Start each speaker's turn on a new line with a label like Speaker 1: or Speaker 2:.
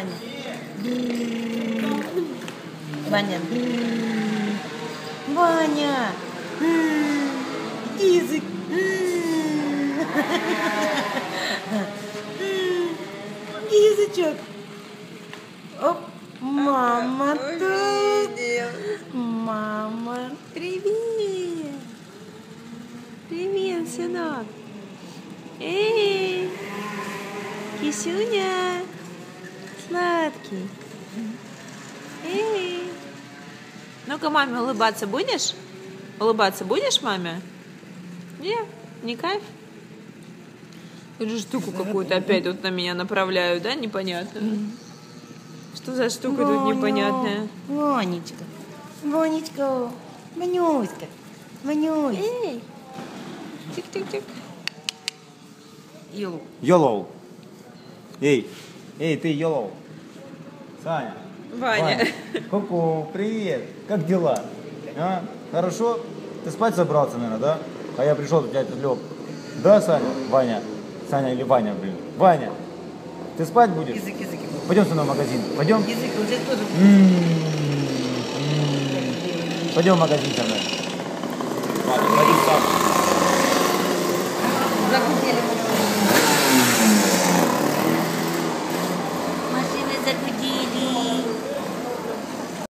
Speaker 1: Ваня. Ваня. Ваня. Язык. Язычок. Оп. Мама тут. Мама.
Speaker 2: Привет! Привет, сынок! Эй! Кисюня! Сладкий! Эй! Ну-ка, маме улыбаться будешь? Улыбаться будешь маме? Нет, не кайф? Эту штуку какую-то опять тут на меня направляют, да, непонятно? Что за штука тут
Speaker 1: Ваня.
Speaker 2: непонятная?
Speaker 1: Ванечка. Ванечка. Ванюська. Ванюська.
Speaker 2: Эй! Тик-тик-тик.
Speaker 1: Илу.
Speaker 3: Йолоу. Эй, эй, ты Йолоу. Саня.
Speaker 2: Ваня.
Speaker 3: Ку-ку, привет. Как дела? А? Хорошо? Ты спать собрался, наверное, да? А я пришел, тебя тут лег. Да, Саня? Ваня. Саня или Ваня, блин. Ваня. Ты спать будешь?
Speaker 1: Язык, язык.
Speaker 3: Пойдем со мной в магазин. Пойдем?
Speaker 1: Язык уже тоже.
Speaker 3: М-м-м. Пойдем в магазин со мной. Ладно, пойдем. Amen.